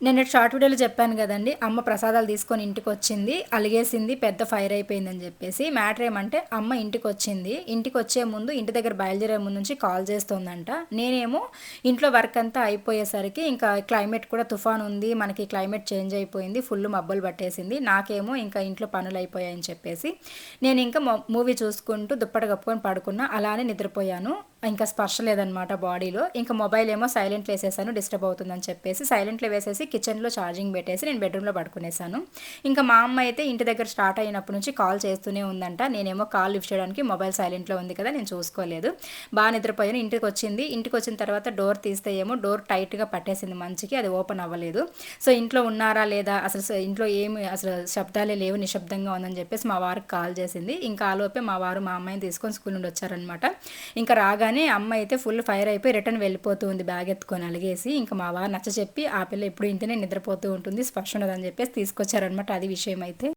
నేను షార్ట్ వీడియోలో చెప్పాను కదండి అమ్మ ప్రసాదాలు తీసుకొని ఇంటికి వచ్చింది అలిగేసింది పెద్ద ఫైర్ అయిపోయిందని చెప్పేసి మ్యాటర్ ఏమంటే అమ్మ ఇంటికి వచ్చింది ఇంటికి వచ్చే ముందు ఇంటి దగ్గర బయలుదేరే ముందు నుంచి కాల్ చేస్తుందంట. నేనేమో ఇంట్లో వర్క్ అంతా అయిపోయేసరికి ఇంకా క్లైమేట్ కూడా తుఫాన్ ఉంది మనకి క్లైమేట్ చేంజ్ అయిపోయింది ఫుల్ మబ్బులు పట్టేసింది నాకేమో ఇంకా ఇంట్లో పనులు అయిపోయాయని చెప్పేసి నేను ఇంకా మూవీ చూసుకుంటూ దుప్పట కప్పుకొని పడుకున్నా అలానే నిద్రపోయాను. ఇంకా స్పర్శ లేదనమాట బాడీలో ఇంకా మొబైల్ ఏమో సైలెంట్లో వేసేసాను డిస్టర్బ్ అవుతుందని చెప్పేసి సైలెంట్లో వేసేసి కిచెన్లో ఛార్జింగ్ పెట్టేసి నేను బెడ్రూమ్లో పడుకునేసాను. ఇంకా మా అమ్మ అయితే ఇంటి దగ్గర స్టార్ట్ అయినప్పటి నుంచి కాల్ చేస్తూనే ఉందంట. నేనేమో కాల్ లిఫ్ట్ చేయడానికి మొబైల్ సైలెంట్లో ఉంది కదా నేను చూసుకోలేదు. బాగా నిద్రపోయాను. ఇంటికి వచ్చింది ఇంటికి వచ్చిన తర్వాత డోర్ తీస్తే ఏమో డోర్ టైట్గా పట్టేసింది మంచికి అది ఓపెన్ అవ్వలేదు. సో ఇంట్లో ఉన్నారా లేదా? అసలు ఇంట్లో ఏమి అసలు శబ్దాలే లేవు నిశ్శబ్దంగా ఉందని చెప్పేసి మా వారికి కాల్ చేసింది. ఇంకా ఆలోపే మా వారు మా అమ్మాయిని తీసుకొని స్కూల్ నుండి వచ్చారనమాట ఇంకా రాగానే అమ్మ అయితే ఫుల్ ఫైర్ అయిపోయి రిటర్న్ వెళ్ళిపోతూ ఉంది బ్యాగ్ ఎత్తుకొని అలిగేసి. ఇంకా మా వారు నచ్చ చెప్పి ఆ పిల్ల ఎప్పుడు ఇంటినే నిద్రపోతూ ఉంటుంది స్పర్శ ఉండదని చెప్పేసి తీసుకొచ్చారనమాట అది విషయం అయితే